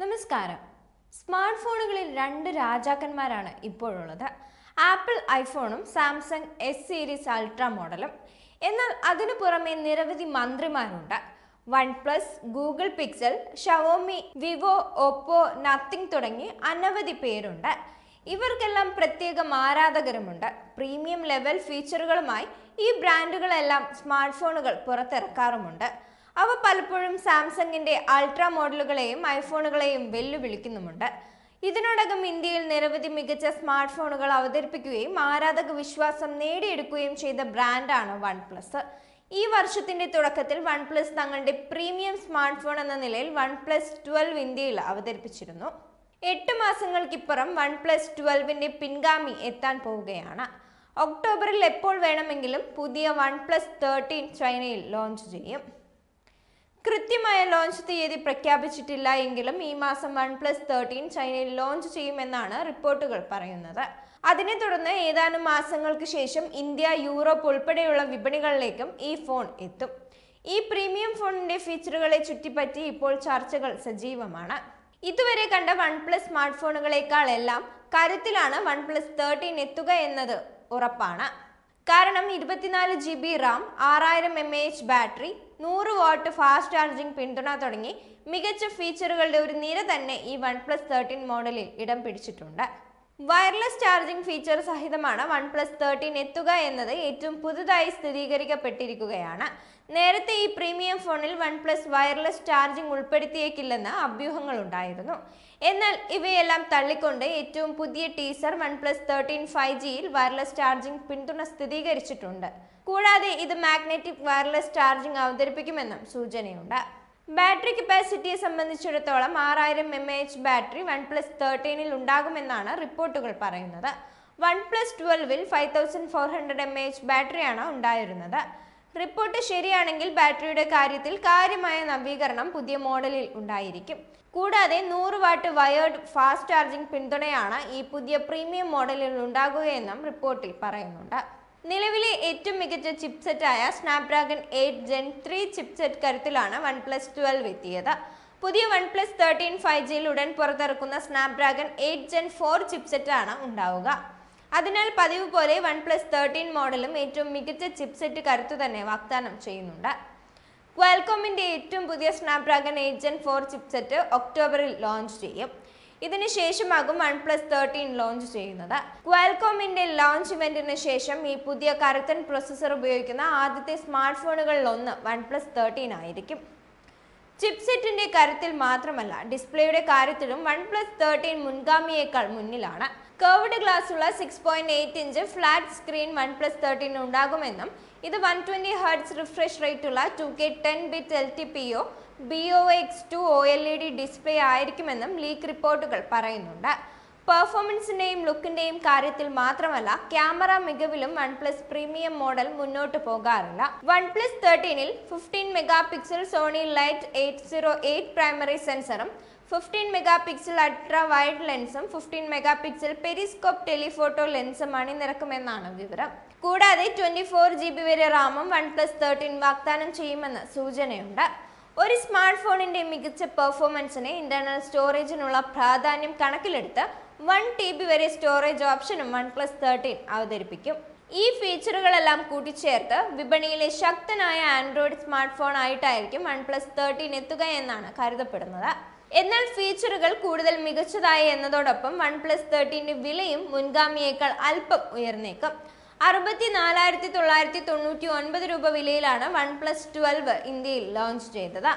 നമസ്കാരം. സ്മാർട്ട് ഫോണുകളിൽ രണ്ട് രാജാക്കന്മാരാണ് ഇപ്പോഴുള്ളത്. ആപ്പിൾ ഐഫോണും സാംസങ് എസ് സീരീസ് അൾട്രാ മോഡലും. എന്നാൽ അതിനു പുറമെ നിരവധി മന്ത്രിമാരുണ്ട്. OnePlus Google Pixel Xiaomi Vivo Oppo Nothing തുടങ്ങി അനവധി പേരുണ്ട്. ഇവർക്കെല്ലാം പ്രത്യേകം ആരാധകരുമുണ്ട്. പ്രീമിയം ലെവൽ ഫീച്ചറുകളുമായി ഈ ബ്രാൻഡുകളെല്ലാം സ്മാർട്ട് ഫോണുകൾ പുറത്തിറക്കാറുമുണ്ട്. അവ പലപ്പോഴും സാംസങ്ങിന്റെ അൾട്രാ മോഡലുകളെയും ഐഫോണുകളെയും വെല്ലുവിളിക്കുന്നുമുണ്ട്. ഇതിനോടകം ഇന്ത്യയിൽ നിരവധി മികച്ച സ്മാർട്ട് ഫോണുകൾ അവതരിപ്പിക്കുകയും ആരാധക വിശ്വാസം നേടിയെടുക്കുകയും ചെയ്ത ബ്രാൻഡാണ് വൺ പ്ലസ് ഈ വർഷത്തിന്റെ തുടക്കത്തിൽ വൺ പ്ലസ് തങ്ങളുടെ പ്രീമിയം സ്മാർട്ട് ഫോൺ എന്ന നിലയിൽ വൺ പ്ലസ് ട്വൽവ് ഇന്ത്യയിൽ അവതരിപ്പിച്ചിരുന്നു. എട്ട് മാസങ്ങൾക്കിപ്പുറം വൺ പ്ലസ് ട്വൽവിന്റെ പിൻഗാമി എത്താൻ പോവുകയാണ്. ഒക്ടോബറിൽ എപ്പോൾ വേണമെങ്കിലും പുതിയ വൺ പ്ലസ് തേർട്ടീൻ ചൈനയിൽ ലോഞ്ച് ചെയ്യും. കൃത്യമായ ലോഞ്ച് തീയതി പ്രഖ്യാപിച്ചിട്ടില്ല എങ്കിലും ഈ മാസം വൺ പ്ലസ് തേർട്ടീൻ ചൈനയിൽ ലോഞ്ച് ചെയ്യുമെന്നാണ് റിപ്പോർട്ടുകൾ പറയുന്നത്. അതിനെ തുടർന്ന് ഏതാനും മാസങ്ങൾക്ക് ശേഷം ഇന്ത്യ യൂറോപ്പ് ഉൾപ്പെടെയുള്ള വിപണികളിലേക്കും ഈ ഫോൺ എത്തും. ഈ പ്രീമിയം ഫോണിന്റെ ഫീച്ചറുകളെ ചുറ്റിപ്പറ്റി ഇപ്പോൾ ചർച്ചകൾ സജീവമാണ്. ഇതുവരെ കണ്ട വൺ പ്ലസ് സ്മാർട്ട് ഫോണുകളെക്കാളെല്ലാം കരുത്തിലാണ് വൺ പ്ലസ് തേർട്ടീൻ എത്തുക എന്നത് ഉറപ്പാണ്. കാരണം ഇരുപത്തിനാല് ജി ബി റാം ആറായിരം എം എ എച്ച് ബാറ്ററി നൂറ് വാട്ട് ഫാസ്റ്റ് ചാർജിംഗ് പിന്തുണ തുടങ്ങി മികച്ച ഫീച്ചറുകളുടെ ഒരു നിര തന്നെ ഈ വൺ പ്ലസ് തേർട്ടീൻ മോഡലിൽ ഇടം പിടിച്ചിട്ടുണ്ട്. വയർലെസ് ചാർജിംഗ് ഫീച്ചർ സഹിതമാണ് വൺ പ്ലസ് തേർട്ടീൻ എത്തുക എന്നത് ഏറ്റവും പുതുതായി സ്ഥിരീകരിക്കപ്പെട്ടിരിക്കുകയാണ്. നേരത്തെ ഈ പ്രീമിയം ഫോണിൽ വൺ പ്ലസ് വയർലെസ് ചാർജിംഗ് ഉൾപ്പെടുത്തിയേക്കില്ലെന്ന് അഭ്യൂഹങ്ങൾ ഉണ്ടായിരുന്നു എന്നാൽ ഇവയെല്ലാം തള്ളിക്കൊണ്ട് ഏറ്റവും പുതിയ teaser OnePlus thirteen five ജിയിൽ വയർലെസ് ചാർജിംഗ് പിന്തുണ സ്ഥിരീകരിച്ചിട്ടുണ്ട്. കൂടാതെ ഇത് മാഗ്നറ്റിക് വയർലെസ് ചാർജിംഗ് അവതരിപ്പിക്കുമെന്നും സൂചനയുണ്ട്. ബാറ്ററി കപ്പാസിറ്റിയെ സംബന്ധിച്ചിടത്തോളം ആറായിരം M H battery OnePlus തേർട്ടീനിൽ ഉണ്ടാകുമെന്നാണ് റിപ്പോർട്ടുകൾ പറയുന്നത്. OnePlus ട്വൽവിൽ five thousand four hundred M H ബാറ്ററിയാണ് ഉണ്ടായിരുന്നത്. റിപ്പോർട്ട് ശരിയാണെങ്കിൽ ബാറ്ററിയുടെ കാര്യത്തിൽ കാര്യമായ നവീകരണം പുതിയ മോഡലിൽ ഉണ്ടായിരിക്കും. കൂടാതെ നൂറ് വാട്ട് വയേർഡ് ഫാസ്റ്റ് ചാർജിംഗ് പിന്തുണയാണ് ഈ പുതിയ പ്രീമിയം മോഡലിൽ ഉണ്ടാകുകയെന്നും റിപ്പോർട്ടിൽ പറയുന്നുണ്ട്. നിലവിലെ ഏറ്റവും മികച്ച ചിപ്സെറ്റായ Snapdragon eight Gen three chipset കരുത്തിലാണ് OnePlus twelve എത്തിയത്. പുതിയ വൺ പ്ലസ് തേർട്ടീൻ ഫൈവ് ജിയിൽ ഉടൻ പുറത്തിറക്കുന്ന സ്നാപ്ഡ്രാഗൺ എയ്റ്റ് ജെൻ ഫോർ ചിപ്സെറ്റാണ് ഉണ്ടാവുക. അതിനാൽ പതിവ് പോലെ വൺ പ്ലസ് തേർട്ടീൻ മോഡലും ഏറ്റവും മികച്ച ചിപ്സെറ്റ് കരുത്തു തന്നെ വാഗ്ദാനം ചെയ്യുന്നുണ്ട്. ക്വാൽകോമിന്റെ ഏറ്റവും പുതിയ Snapdragon eight Gen four chipset ഒക്ടോബറിൽ ലോഞ്ച് ചെയ്യും. ഇതിന് ശേഷമാകും വൺ പ്ലസ് തേർട്ടീൻ ലോഞ്ച് ചെയ്യുന്നത്. ക്വാൽകോമിന്റെ ലോഞ്ച് ഇവന്റിന് ശേഷം ഈ പുതിയ കരുത്തൻ പ്രൊസസ്സർ ഉപയോഗിക്കുന്ന ആദ്യത്തെ സ്മാർട്ട് ഫോണുകളിൽ ഒന്ന് വൺ പ്ലസ് തേർട്ടീൻ ആയിരിക്കും. ചിപ്സെറ്റിന്റെ കരുത്തിൽ മാത്രമല്ല ഡിസ്പ്ലേയുടെ കാര്യത്തിലും വൺ പ്ലസ് തേർട്ടീൻ മുൻഗാമിയേക്കാൾ മുന്നിലാണ്. കർവ്ഡ് ഗ്ലാസ് ഉള്ള six point eight inch flat screen OnePlus thirteen ഉണ്ടാകുമെന്നും ഇത് one twenty hertz refresh rate ഉള്ള two K ten bit L T P O B O X two O L E D display ആയിരിക്കുമെന്നും leak റിപ്പോർട്ടുകൾ പറയുന്നുണ്ട്. പെർഫോമൻസിന്റെയും ലുക്കിന്റെയും കാര്യത്തിൽ മാത്രമല്ല ക്യാമറ മികവിലും വൺ പ്ലസ് പ്രീമിയം മോഡൽ മുന്നോട്ട് പോകാറില്ല. OnePlus തേർട്ടീനിൽ fifteen megapixel Sony LYT eight zero eight primary സെൻസറും fifteen mega pixel ultra wide ലെൻസും fifteen mega pixel periscope telephoto ലെൻസും അണിനിരക്കുമെന്നാണ് വിവരം. കൂടാതെ ട്വന്റി ഫോർ ജി ബി വരെ റാമും വൺ പ്ലസ് തേർട്ടീൻ വാഗ്ദാനം ചെയ്യുമെന്ന് സൂചനയുണ്ട്. ഒരു സ്മാർട്ട് ഫോണിന്റെ മികച്ച പെർഫോമൻസിന് ഇന്റർണൽ സ്റ്റോറേജിനുള്ള പ്രാധാന്യം കണക്കിലെടുത്ത് വൺ ടി ബി വരെ സ്റ്റോറേജ് ഓപ്ഷനും വൺ പ്ലസ് തേർട്ടീൻ അവതരിപ്പിക്കും. ഈ ഫീച്ചറുകളെല്ലാം കൂട്ടിച്ചേർത്ത് വിപണിയിലെ ശക്തനായ ആൻഡ്രോയിഡ് സ്മാർട്ട് ഫോൺ ആയിട്ടായിരിക്കും വൺ പ്ലസ് തേർട്ടീൻ എത്തുക എന്നാണ് കരുതപ്പെടുന്നത്. എന്നാൽ ഫീച്ചറുകൾ കൂടുതൽ മികച്ചതായി എന്നതോടൊപ്പം വൺ പ്ലസ് തേർട്ടീന്റെ വിലയും മുൻഗാമിയേക്കാൾ അല്പം ഉയർന്നേക്കും. അറുപത്തി നാലായിരത്തി തൊള്ളായിരത്തി തൊണ്ണൂറ്റി ഒൻപത് രൂപ വിലയിലാണ് വൺ പ്ലസ് ട്വൽവ് ഇന്ത്യയിൽ ലോഞ്ച് ചെയ്തത്.